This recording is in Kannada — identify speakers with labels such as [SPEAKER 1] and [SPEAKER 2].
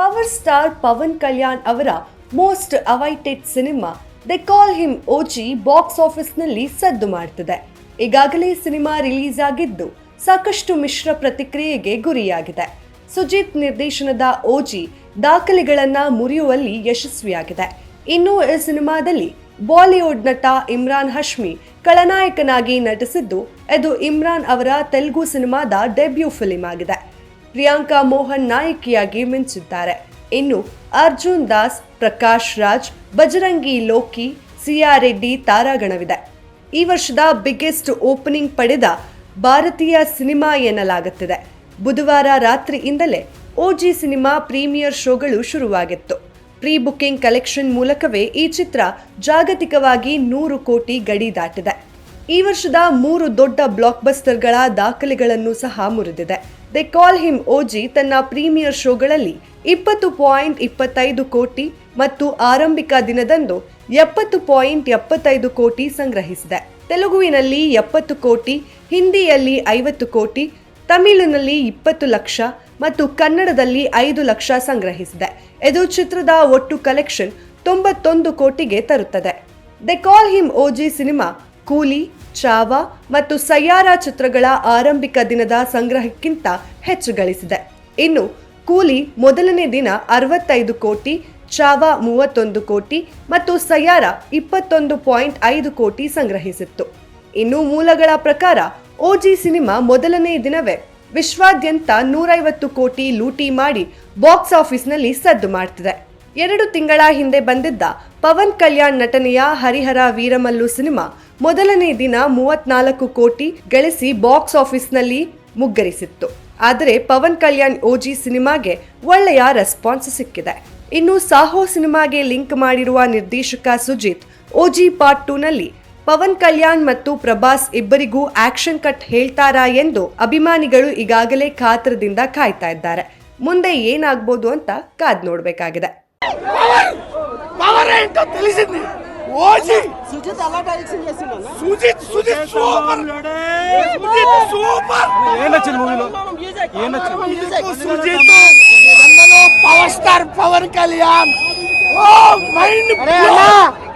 [SPEAKER 1] ಪವರ್ ಸ್ಟಾರ್ ಪವನ್ ಕಲ್ಯಾಣ್ ಅವರ most awaited cinema they call him OG box ಆಫೀಸ್ನಲ್ಲಿ ಸದ್ದು ಮಾಡ್ತಿದೆ. ಈಗಾಗಲೇ ಸಿನಿಮಾ ರಿಲೀಸ್ ಆಗಿದ್ದು ಸಾಕಷ್ಟು ಮಿಶ್ರ ಪ್ರತಿಕ್ರಿಯೆಗೆ ಗುರಿಯಾಗಿದೆ. ಸುಜಿತ್ ನಿರ್ದೇಶನದ ಓಜಿ ದಾಖಲೆಗಳನ್ನ ಮುರಿಯುವಲ್ಲಿ ಯಶಸ್ವಿಯಾಗಿದೆ. ಇನ್ನು ಈ ಸಿನಿಮಾದಲ್ಲಿ ಬಾಲಿವುಡ್ ನಟ ಇಮ್ರಾನ್ ಹಶ್ಮಿ ಖಳನಾಯಕನಾಗಿ ನಟಿಸಿದ್ದು, ಇದು ಇಮ್ರಾನ್ ಅವರ ತೆಲುಗು ಸಿನಿಮಾದ ಡೆಬ್ಯೂ ಫಿಲಿಂ ಆಗಿದೆ. ಪ್ರಿಯಾಂಕಾ ಮೋಹನ್ ನಾಯಕಿಯಾಗಿ ಮಿಂಚಿದ್ದಾರೆ. ಇನ್ನು ಅರ್ಜುನ್ ದಾಸ್, ಪ್ರಕಾಶ್ ರಾಜ್, ಬಜರಂಗಿ ಲೋಕಿ ಸಿಆರ್ ರೆಡ್ಡಿ ತಾರಾಗಣವಿದೆ. ಈ ವರ್ಷದ ಬಿಗ್ಗೆಸ್ಟ್ ಓಪನಿಂಗ್ ಪಡೆದ ಭಾರತೀಯ ಸಿನಿಮಾ ಎನ್ನಲಾಗುತ್ತಿದೆ. ಬುಧವಾರ ರಾತ್ರಿಯಿಂದಲೇ ಓಜಿ ಸಿನಿಮಾ ಪ್ರೀಮಿಯರ್ ಶೋಗಳು ಶುರುವಾಗಿತ್ತು. ಪ್ರೀ ಬುಕಿಂಗ್ ಕಲೆಕ್ಷನ್ ಮೂಲಕವೇ ಈ ಚಿತ್ರ ಜಾಗತಿಕವಾಗಿ ನೂರು ಕೋಟಿ ಗಡಿ ದಾಟಿದೆ. ಈ ವರ್ಷದ ಮೂರು ದೊಡ್ಡ ಬ್ಲಾಕ್ ಬಸ್ಟರ್ಗಳ ದಾಖಲೆಗಳನ್ನು ಸಹ ಮುರಿದಿದೆ. ದೆ ಕಾಲ್ ಹಿಮ್ ಓಜಿ ತನ್ನ ಪ್ರೀಮಿಯರ್ ಶೋಗಳಲ್ಲಿ ಇಪ್ಪತ್ತು ಪಾಯಿಂಟ್ ಇಪ್ಪತ್ತೈದು ಕೋಟಿ ಮತ್ತು ಆರಂಭಿಕ ದಿನದಂದು ಎಪ್ಪತ್ತು ಪಾಯಿಂಟ್ ಎಪ್ಪತ್ತೈದು ಕೋಟಿ ಸಂಗ್ರಹಿಸಿದೆ. ತೆಲುಗುವಿನಲ್ಲಿ ಎಪ್ಪತ್ತು ಕೋಟಿ, ಹಿಂದಿಯಲ್ಲಿ ಐವತ್ತು ಕೋಟಿ ತಮಿಳಿನಲ್ಲಿ ಇಪ್ಪತ್ತು ಲಕ್ಷ ಮತ್ತು ಕನ್ನಡದಲ್ಲಿ ಐದು ಲಕ್ಷ ಸಂಗ್ರಹಿಸಿದೆ. ಇದು ಚಿತ್ರದ ಒಟ್ಟು ಕಲೆಕ್ಷನ್ ತೊಂಬತ್ತೊಂದು ಕೋಟಿಗೆ ತರುತ್ತದೆ. ದೆ ಕಾಲ್ ಹಿಮ್ ಓಜಿ ಸಿನಿಮಾ ಕೂಲಿ, ಚಾವಾ ಮತ್ತು ಸಯ್ಯಾರ ಚಿತ್ರಗಳ ಆರಂಭಿಕ ದಿನದ ಸಂಗ್ರಹಕ್ಕಿಂತ ಹೆಚ್ಚು ಗಳಿಸಿದೆ. ಇನ್ನು ಕೂಲಿ ಮೊದಲನೇ ದಿನ ಅರವತ್ತೈದು ಕೋಟಿ, ಚಾವಾ ಮೂವತ್ತೊಂದು ಕೋಟಿ ಮತ್ತು ಸಯ್ಯಾರ ಇಪ್ಪತ್ತೊಂದು ಪಾಯಿಂಟ್ ಐದು ಕೋಟಿ ಸಂಗ್ರಹಿಸಿತ್ತು. ಇನ್ನು ಮೂಲಗಳ ಪ್ರಕಾರ ಓಜಿ ಸಿನಿಮಾ ಮೊದಲನೇ ದಿನವೇ. ವಿಶ್ವಾದ್ಯಂತ ನೂರೈವತ್ತು ಕೋಟಿ ಲೂಟಿ ಮಾಡಿ ಬಾಕ್ಸ್ ಆಫೀಸ್ನಲ್ಲಿ ಸದ್ದು ಮಾಡ್ತಿದೆ. ಎರಡು ತಿಂಗಳ ಹಿಂದೆ ಬಂದಿದ್ದ ಪವನ್ ಕಲ್ಯಾಣ್ ನಟನೆಯ ಹರಿಹರ ವೀರಮಲ್ಲು ಸಿನಿಮಾ ಮೊದಲನೇ ದಿನ ಮೂವತ್ನಾಲ್ಕು ಕೋಟಿ ಗಳಿಸಿ ಬಾಕ್ಸ್ ಆಫೀಸ್ನಲ್ಲಿ ಮುಗ್ಗರಿಸಿತ್ತು. ಆದರೆ ಪವನ್ ಕಲ್ಯಾಣ್ ಓಜಿ ಸಿನಿಮಾಗೆ ಒಳ್ಳೆಯ ರೆಸ್ಪಾನ್ಸ್ ಸಿಕ್ಕಿದೆ. ಇನ್ನು ಸಾಹೋ ಸಿನಿಮಾಗೆ ಲಿಂಕ್ ಮಾಡಿರುವ ನಿರ್ದೇಶಕ ಸುಜಿತ್, ಓಜಿ ಪಾರ್ಟ್ ಟೂ ನಲ್ಲಿ ಪವನ್ ಕಲ್ಯಾಣ್ ಮತ್ತು ಪ್ರಭಾಸ್ ಇಬ್ಬರಿಗೂ ಆಕ್ಷನ್ ಕಟ್ ಹೇಳ್ತಾರಾ ಎಂದು ಅಭಿಮಾನಿಗಳು ಈಗಾಗಲೇ ಕಾತ್ರದಿಂದ ಕಾಯ್ತಾ ಇದ್ದಾರೆ. ಮುಂದೆ ಏನಾಗ್ಬೋದು ಅಂತ ಕಾದ್ ನೋಡ್ಬೇಕಾಗಿದೆ.